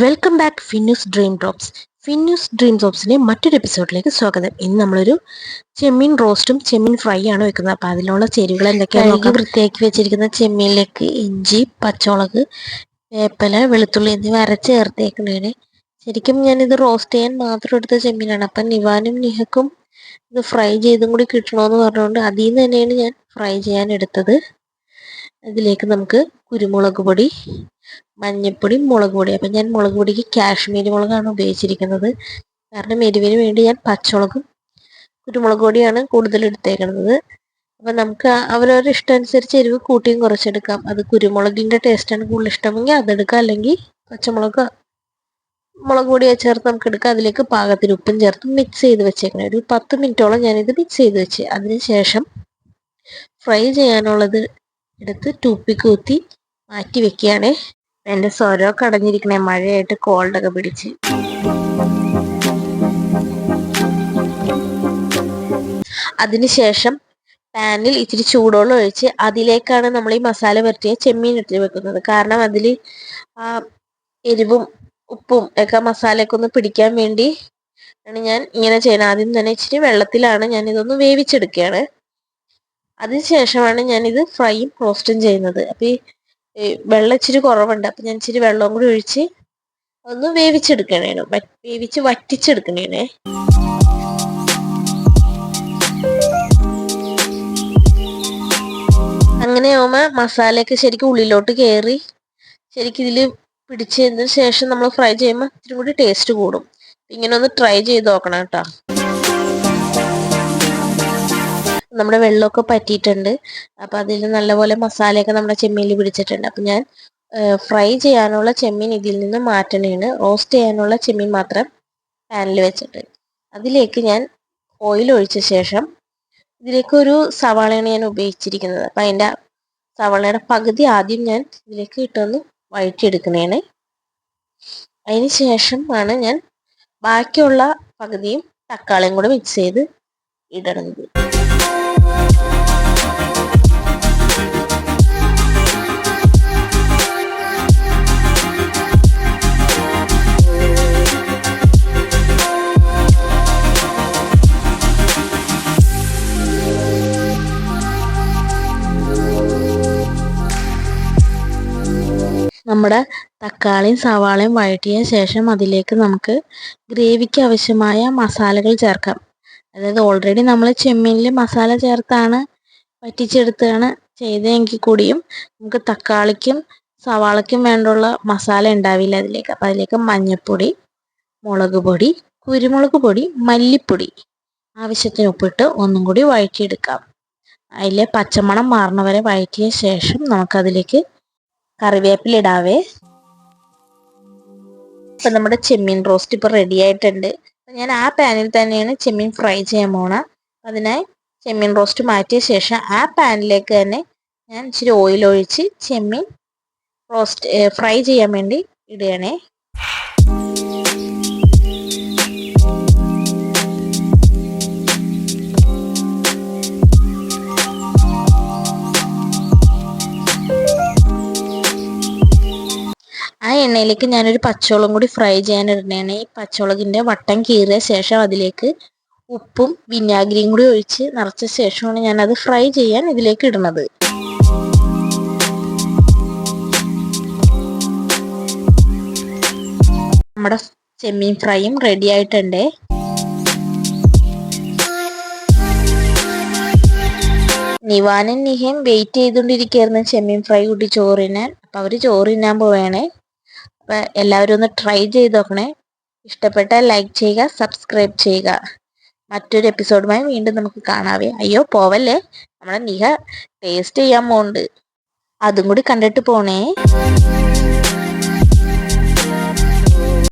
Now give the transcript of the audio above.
Welcome back Finu's dream drops Finu's dream ഡ്രോപ്സിന്റെ മറ്റൊരു എപ്പിസോഡിലേക്ക് സ്വാഗതം. ഇന്ന് നമ്മളൊരു ചെമ്മീൻ റോസ്റ്റും ചെമ്മീൻ ഫ്രൈ ആണ് വെക്കുന്നത്. അപ്പോൾ അതിലുള്ള ചേരുവകൾ എന്തൊക്കെയാണ് നോക്കാം. വൃത്തിയാക്കി വെച്ചിരിക്കുന്ന ചെമ്മീനിലേക്ക് ഇഞ്ചി പച്ചമുളക് വേപ്പല വെളുത്തുള്ളി എന്നിവ അരച്ച് ചേർത്തേക്കുന്നതിന് ശരിക്കും ഞാനിത് റോസ്റ്റ് ചെയ്യാൻ മാത്രം എടുത്ത ചെമ്മീനാണ്. അപ്പം നിവാനും നിഹക്കും ഇത് ഫ്രൈ ചെയ്തും കൂടി കിട്ടണമെന്ന് പറഞ്ഞുകൊണ്ട് അതിൽ നിന്ന് തന്നെയാണ് ഞാൻ ഫ്രൈ ചെയ്യാൻ എടുത്തത്. അതിലേക്ക് നമുക്ക് കുരുമുളക് പൊടി മഞ്ഞൾപ്പൊടി മുളക് പൊടി. അപ്പം ഞാൻ മുളക് പൊടിക്ക് കാശ്മീരി മുളകാണ് ഉപയോഗിച്ചിരിക്കുന്നത്. കാരണം എരിവിന് വേണ്ടി ഞാൻ പച്ചമുളകും കുരുമുളക് പൊടിയാണ് കൂടുതൽ എടുത്തേക്കുന്നത്. അപ്പം നമുക്ക് അവരവരുടെ ഇഷ്ടം അനുസരിച്ച് എരിവ് കൂട്ടിയും കുറച്ചെടുക്കാം. അത് കുരുമുളകിന്റെ ടേസ്റ്റാണ് കൂടുതൽ ഇഷ്ടമെങ്കിൽ അതെടുക്കാം അല്ലെങ്കിൽ പച്ചമുളക് മുളക് പൊടി ചേർത്ത് നമുക്ക് എടുക്കാം. അതിലേക്ക് പാകത്തിന് ഉപ്പും ചേർത്ത് മിക്സ് ചെയ്ത് വെച്ചേക്കണം. ഒരു പത്ത് മിനിറ്റോളം ഞാനിത് മിക്സ് ചെയ്ത് വെച്ച്. അതിന് ശേഷം ഫ്രൈ ചെയ്യാനുള്ളത് എടുത്ത് ടൂപ്പി കൂത്തി മാറ്റി വെക്കുകയാണ്. എന്റെ സ്വരമൊക്കെ അടഞ്ഞിരിക്കണേ മഴയായിട്ട് കോൾഡൊക്കെ പിടിച്ച്. അതിനുശേഷം പാനിൽ ഇച്ചിരി ചൂടുവെള്ളം ഒഴിച്ച് അതിലേക്കാണ് നമ്മൾ ഈ മസാല പുരട്ടിയ ചെമ്മീൻ ഇട്ട് വെക്കുന്നത്. കാരണം അതിൽ ആ എരിവും ഉപ്പും ഒക്കെ മസാലയൊക്കെ ഒന്ന് പിടിക്കാൻ വേണ്ടി ആണ് ഞാൻ ഇങ്ങനെ ചെയ്യുന്നത്. ആദ്യം തന്നെ ഇച്ചിരി വെള്ളത്തിലാണ് ഞാൻ ഇതൊന്ന് വേവിച്ചെടുക്കുകയാണ്. അതിനുശേഷമാണ് ഞാനിത് ഫ്രൈയും റോസ്റ്റും ചെയ്യുന്നത്. അപ്പോൾ ഈ വെള്ളം ഇച്ചിരി കുറവുണ്ട്. അപ്പം ഞാൻ ഇച്ചിരി വെള്ളവും കൂടി ഒഴിച്ച് ഒന്ന് വേവിച്ചെടുക്കണേനു. വേവിച്ച് വറ്റിച്ചെടുക്കണേ അങ്ങനെ ആവുമ്പോൾ മസാലയൊക്കെ ശരിക്കും ഉള്ളിലോട്ട് കയറി ശരിക്കും ഇതിൽ പിടിച്ചതിന് ശേഷം നമ്മൾ ഫ്രൈ ചെയ്യുമ്പോൾ ഇത്തിരി കൂടി ടേസ്റ്റ് കൂടും. ഇങ്ങനെ ഒന്ന് ട്രൈ ചെയ്ത് നോക്കണം കേട്ടോ. നമ്മുടെ വെള്ളമൊക്കെ പറ്റിയിട്ടുണ്ട്. അപ്പോൾ അതിൽ നല്ലപോലെ മസാലയൊക്കെ നമ്മുടെ ചെമ്മീനിൽ പിടിച്ചിട്ടുണ്ട്. അപ്പം ഞാൻ ഫ്രൈ ചെയ്യാനുള്ള ചെമ്മീൻ ഇതിൽ നിന്ന് മാറ്റണേണ്. റോസ്റ്റ് ചെയ്യാനുള്ള ചെമ്മീൻ മാത്രം പാനിൽ വെച്ചിട്ട്. അതിലേക്ക് ഞാൻ ഓയിൽ ഒഴിച്ച ശേഷം ഇതിലേക്ക് ഒരു സവാളയാണ് ഞാൻ ഉപയോഗിച്ചിരിക്കുന്നത്. അപ്പം അതിന്റെ സവാളയുടെ പകുതി ആദ്യം ഞാൻ ഇതിലേക്ക് ഇട്ടൊന്ന് വഴറ്റിയെടുക്കണേണ് അതിന് ശേഷം ആണ് ഞാൻ ബാക്കിയുള്ള പകുതിയും തക്കാളിയും കൂടെ മിക്സ് ചെയ്ത് ഇടണത്. നമ്മുടെ തക്കാളിയും സവാളയും വഴറ്റിയ ശേഷം അതിലേക്ക് നമുക്ക് ഗ്രേവിക്ക് ആവശ്യമായ മസാലകൾ ചേർക്കാം. അതായത് ഓൾറെഡി നമ്മൾ ചെമ്മീനിൽ മസാല ചേർത്താണ് വറ്റിച്ചെടുത്താണ് ചെയ്തതെങ്കിൽ കൂടിയും നമുക്ക് തക്കാളിക്കും സവാളയ്ക്കും വേണ്ടുള്ള മസാല ഉണ്ടാവില്ല അതിലേക്ക്. അപ്പോൾ അതിലേക്ക് മഞ്ഞൾപ്പൊടി മുളക് പൊടി കുരുമുളക് പൊടി മല്ലിപ്പൊടി ആവശ്യത്തിന് ഉപ്പിട്ട് ഒന്നും കൂടി വഴറ്റിയെടുക്കാം. അതിലെ പച്ചമണം മാറുന്ന വരെ വഴറ്റിയ ശേഷം നമുക്കതിലേക്ക് കറിവേപ്പില ഇടാവേ ഇപ്പൊ നമ്മുടെ ചെമ്മീൻ റോസ്റ്റ് ഇപ്പൊ റെഡി ആയിട്ടുണ്ട്. ഞാൻ ആ പാനിൽ തന്നെയാണ് ചെമ്മീൻ ഫ്രൈ ചെയ്യാൻ പോണ. അതിനായി ചെമ്മീൻ റോസ്റ്റ് മാറ്റിയ ശേഷം ആ പാനിലേക്ക് തന്നെ ഞാൻ ഇച്ചിരി ഓയിൽ ഒഴിച്ച് ചെമ്മീൻ റോസ്റ്റ് ഫ്രൈ ചെയ്യാൻ വേണ്ടി ഇടുകയാണേ. എണ്ണയിലേക്ക് ഞാനൊരു പച്ചമുളകും കൂടി ഫ്രൈ ചെയ്യാൻ ഇടുന്നതാണ് ഈ പച്ചമുളകിന്റെ വട്ടം കീറിയ ശേഷം അതിലേക്ക് ഉപ്പും വിനാഗിരിയും കൂടി ഒഴിച്ച് നിറച്ച ശേഷമാണ് ഞാനത് ഫ്രൈ ചെയ്യാൻ ഇതിലേക്ക് ഇടുന്നത്. നമ്മുടെ ചെമ്മീൻ ഫ്രൈയും റെഡി ആയിട്ടുണ്ട്. നിവാനും നിഹയും വെയിറ്റ് ചെയ്തുകൊണ്ടിരിക്കുകയായിരുന്നു ചെമ്മീൻ ഫ്രൈ കൂട്ടി ചോറിനാൻ. അപ്പം അവർ ചോറിനാൻ പോവുകയാണേ അപ്പോൾ എല്ലാവരും ഒന്ന് ട്രൈ ചെയ്ത് നോക്കണേ. ഇഷ്ടപ്പെട്ടാൽ ലൈക്ക് ചെയ്യുക സബ്സ്ക്രൈബ് ചെയ്യുക. മറ്റൊരു എപ്പിസോഡുമായി വീണ്ടും നമുക്ക് കാണാവേ. അയ്യോ പോവല്ലേ? നമ്മളെ നിഹ ടേസ്റ്റ് ചെയ്യാൻ പോകുന്നുണ്ട് അതും കൂടി കണ്ടിട്ട് പോണേ.